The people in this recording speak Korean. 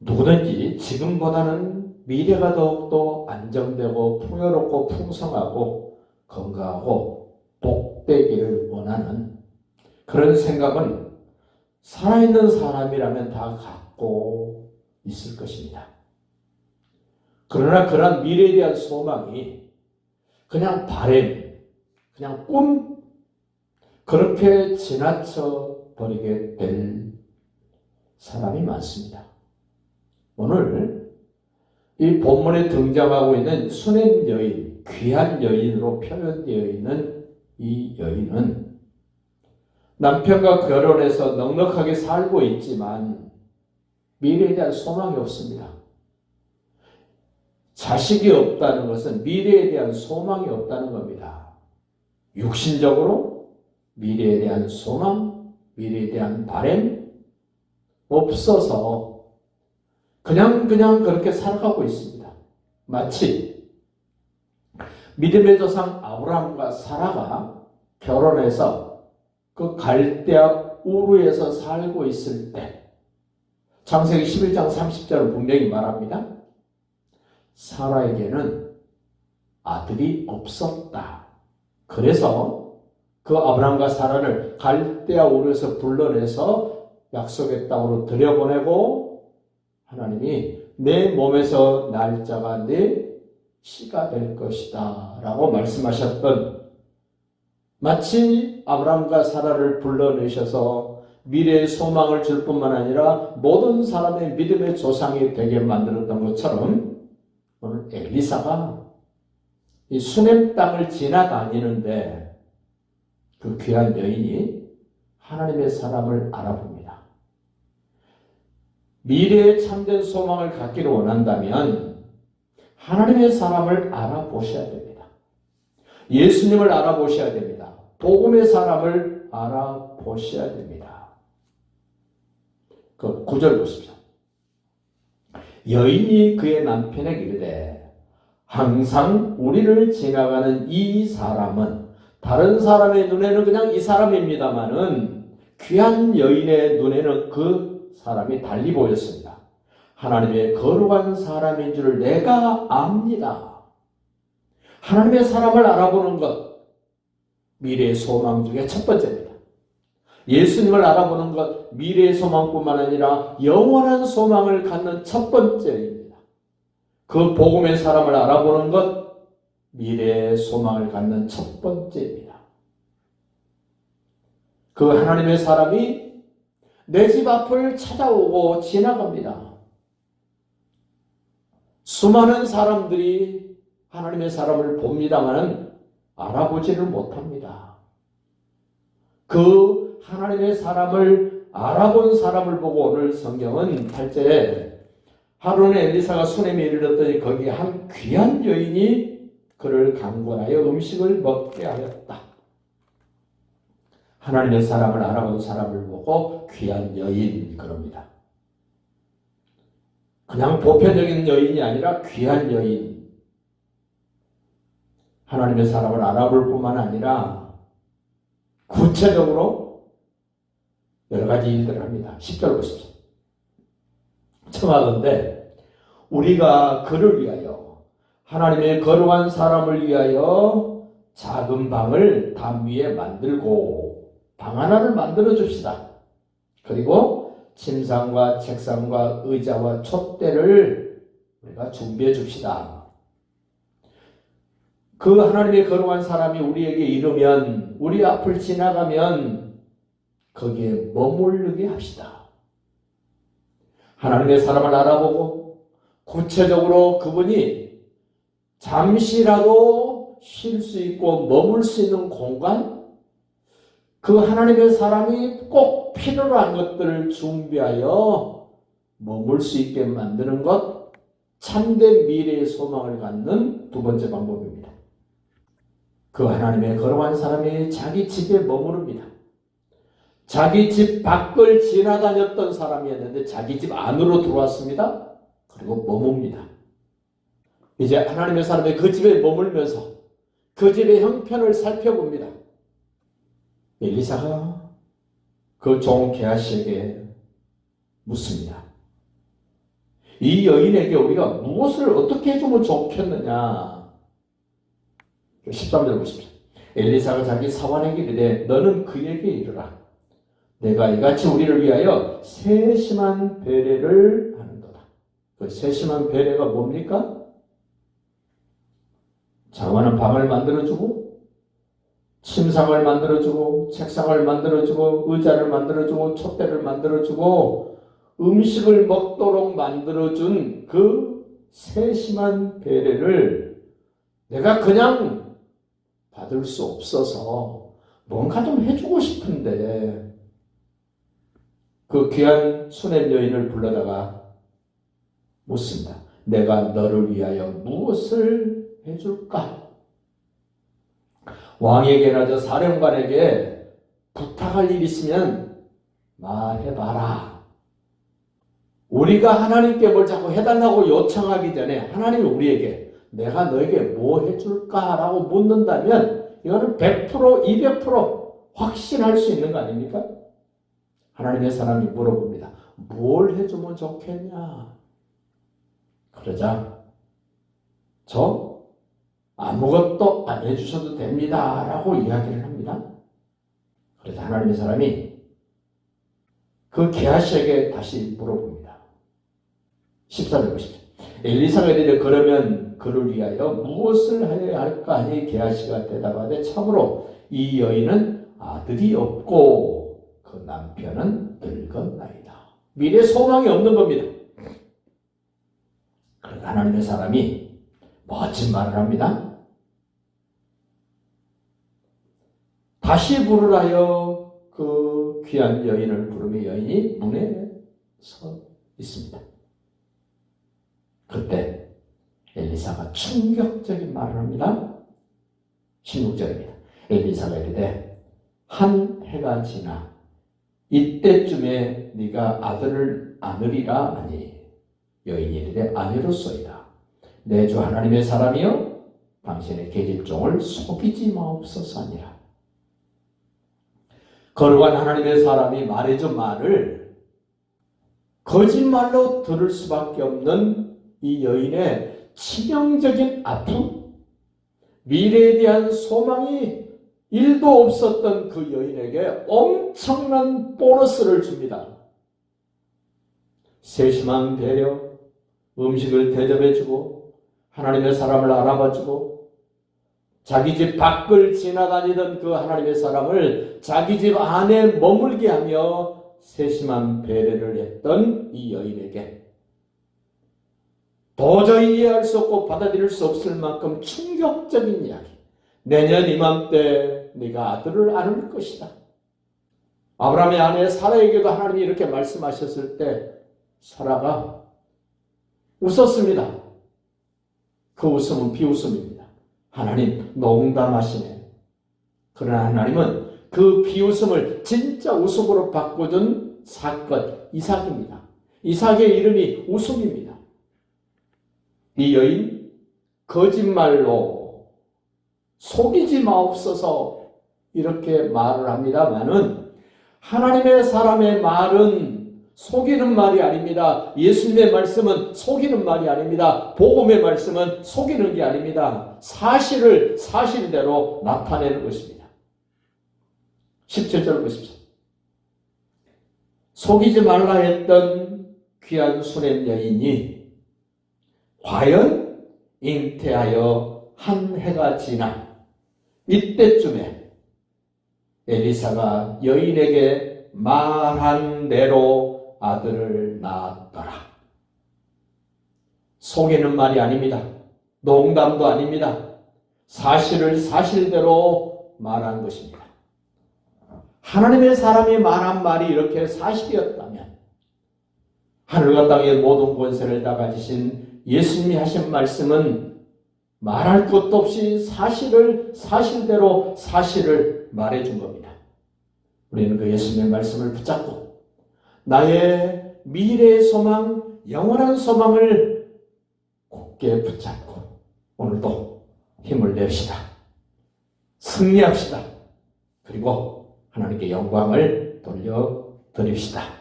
누구든지 지금보다는 미래가 더욱더 안정되고 풍요롭고 풍성하고 건강하고 복되기를 원하는 그런 생각은 살아있는 사람이라면 다 갖고 있을 것입니다. 그러나 그러한 미래에 대한 소망이 그냥 바램, 그냥 꿈, 그렇게 지나쳐 버리게 될 사람이 많습니다. 오늘 이 본문에 등장하고 있는 수냄 여인, 귀한 여인으로 표현되어 있는 이 여인은 남편과 결혼해서 넉넉하게 살고 있지만 미래에 대한 소망이 없습니다. 자식이 없다는 것은 미래에 대한 소망이 없다는 겁니다. 육신적으로 미래에 대한 소망, 미래에 대한 바램 없어서 그냥 그냥 그렇게 살아가고 있습니다. 마치 믿음의 조상 아브라함과 사라가 결혼해서 그 갈대아 우르에서 살고 있을 때 창세기 11장 30절은 분명히 말합니다. 사라에게는 아들이 없었다. 그래서 그 아브라함과 사라를 갈대아 우르에서 불러내서 약속의 땅으로 들여보내고 하나님이 내 몸에서 날짜가 내 씨가 될 것이다 라고 말씀하셨던 마치 아브라함과 사라를 불러내셔서 미래의 소망을 줄 뿐만 아니라 모든 사람의 믿음의 조상이 되게 만들었던 것처럼 오늘 엘리사가 이 수냄 땅을 지나다니는데 그 귀한 여인이 하나님의 사람을 알아봅니다. 미래에 참된 소망을 갖기를 원한다면 하나님의 사람을 알아보셔야 됩니다. 예수님을 알아보셔야 됩니다. 복음의 사람을 알아보셔야 됩니다. 그 구절 보십시오. 여인이 그의 남편에게 이르되 항상 우리를 지나가는 이 사람은 다른 사람의 눈에는 그냥 이 사람입니다만은 귀한 여인의 눈에는 그 사람이 달리 보였습니다. 하나님의 거룩한 사람인 줄 내가 압니다. 하나님의 사람을 알아보는 것, 미래의 소망 중에 첫 번째입니다. 예수님을 알아보는 것, 미래의 소망뿐만 아니라 영원한 소망을 갖는 첫 번째입니다. 그 복음의 사람을 알아보는 것, 미래의 소망을 갖는 첫 번째입니다. 그 하나님의 사람이 내 집 앞을 찾아오고 지나갑니다. 수많은 사람들이 하나님의 사람을 봅니다만은 알아보지를 못합니다. 그 하나님의 사람을 알아본 사람을 보고 오늘 성경은 8절에 하루는 엘리사가 수넴에 이르렀더니 거기에 한 귀한 여인이 그를 강권하여 음식을 먹게 하였다. 하나님의 사람을 알아본 사람을 보고 귀한 여인 그럽니다. 그냥 보편적인 여인이 아니라 귀한 여인. 하나님의 사람을 알아볼 뿐만 아니라 구체적으로 여러 가지 일들을 합니다. 10절 보십시오. 청하건대 우리가 그를 위하여 하나님의 거룩한 사람을 위하여 작은 방을 담 위에 만들고 방 하나를 만들어 줍시다. 그리고 침상과 책상과 의자와 촛대를 우리가 준비해 줍시다. 그 하나님의 거룩한 사람이 우리에게 이르면 우리 앞을 지나가면 거기에 머무르게 합시다. 하나님의 사람을 알아보고 구체적으로 그분이 잠시라도 쉴 수 있고 머물 수 있는 공간 그 하나님의 사람이 꼭 필요로 한 것들을 준비하여 머물 수 있게 만드는 것 참된 미래의 소망을 갖는 두 번째 방법입니다. 그 하나님의 거룩한 사람이 자기 집에 머무릅니다. 자기 집 밖을 지나다녔던 사람이었는데 자기 집 안으로 들어왔습니다. 그리고 머뭅니다. 이제 하나님의 사람이 그 집에 머물면서 그 집의 형편을 살펴봅니다. 엘리사가 그 종 게하시에게 묻습니다. 이 여인에게 우리가 무엇을 어떻게 해주면 좋겠느냐? 13절 보십시오. 엘리사가 자기 사환에게 이르되 너는 그에게 이르라. 내가 이같이 우리를 위하여 세심한 배례를 하는도다. 그 세심한 배례가 뭡니까? 장관은 방을 만들어주고 침상을 만들어주고 책상을 만들어주고 의자를 만들어주고 촛대를 만들어주고 음식을 먹도록 만들어준 그 세심한 배례를 내가 그냥 받을 수 없어서 뭔가 좀 해주고 싶은데 그 귀한 수냄 여인을 불러다가 묻습니다. 내가 너를 위하여 무엇을 해줄까? 왕에게나 저 사령관에게 부탁할 일 있으면 말해봐라. 우리가 하나님께 뭘 자꾸 해달라고 요청하기 전에 하나님이 우리에게 내가 너에게 뭐 해줄까라고 묻는다면 이거는 100% 200% 확신할 수 있는 거 아닙니까? 하나님의 사람이 물어봅니다. 뭘 해주면 좋겠냐? 그러자 저 아무것도 안 해주셔도 됩니다. 라고 이야기를 합니다. 그래서 하나님의 사람이 그 게하시에게 다시 물어봅니다. 14절 보십시오. 엘리사가 이르되 그러면 그를 위하여 무엇을 하여야 할까 하니 게하시가 대답하되 참으로 이 여인은 아들이 없고 그 남편은 늙었나이다. 미래 소망이 없는 겁니다. 그러나 하나님의 사람이 멋진 말을 합니다. 다시 부르라여 그 귀한 여인을 부르며 여인이 문에 서 있습니다. 그때 엘리사가 충격적인 말을 합니다. 16절입니다. 엘리사가 이르되 한 해가 지나 이때쯤에 네가 아들을 안으리라 하니 여인이 이르되 아니로소이다. 내 주 하나님의 사람이여 당신의 계집종을 속이지 마옵소서 하니라. 거룩한 하나님의 사람이 말해준 말을 거짓말로 들을 수밖에 없는 이 여인의 치명적인 아픔, 미래에 대한 소망이 일도 없었던 그 여인에게 엄청난 보너스를 줍니다. 세심한 배려, 음식을 대접해주고, 하나님의 사람을 알아봐주고, 자기 집 밖을 지나다니던 그 하나님의 사람을 자기 집 안에 머물게 하며 세심한 배려를 했던 이 여인에게 도저히 이해할 수 없고 받아들일 수 없을 만큼 충격적인 이야기. 내년 이맘때 네가 아들을 안을 것이다. 아브라함의 아내 사라에게도 하나님이 이렇게 말씀하셨을 때 사라가 웃었습니다. 그 웃음은 비웃음입니다. 하나님 농담하시네. 그러나 하나님은 그 비웃음을 진짜 웃음으로 바꿔준 사건 이삭입니다. 이삭의 이름이 웃음입니다. 이 여인 거짓말로 속이지 마옵소서 이렇게 말을 합니다만은 하나님의 사람의 말은 속이는 말이 아닙니다. 예수님의 말씀은 속이는 말이 아닙니다. 복음의 말씀은 속이는 게 아닙니다. 사실을 사실대로 나타내는 것입니다. 17절 보십시오. 속이지 말라 했던 귀한 수냄 여인이 과연 잉태하여 한 해가 지나 이때쯤에 엘리사가 여인에게 말한 대로 아들을 낳았더라. 속이는 말이 아닙니다. 농담도 아닙니다. 사실을 사실대로 말한 것입니다. 하나님의 사람이 말한 말이 이렇게 사실이었다면 하늘과 땅의 모든 권세를 다 가지신 예수님이 하신 말씀은 말할 것도 없이 사실을 사실대로 사실을 말해준 겁니다. 우리는 그 예수님의 말씀을 붙잡고 나의 미래의 소망, 영원한 소망을 굳게 붙잡고 오늘도 힘을 냅시다. 승리합시다. 그리고 하나님께 영광을 돌려 드립시다.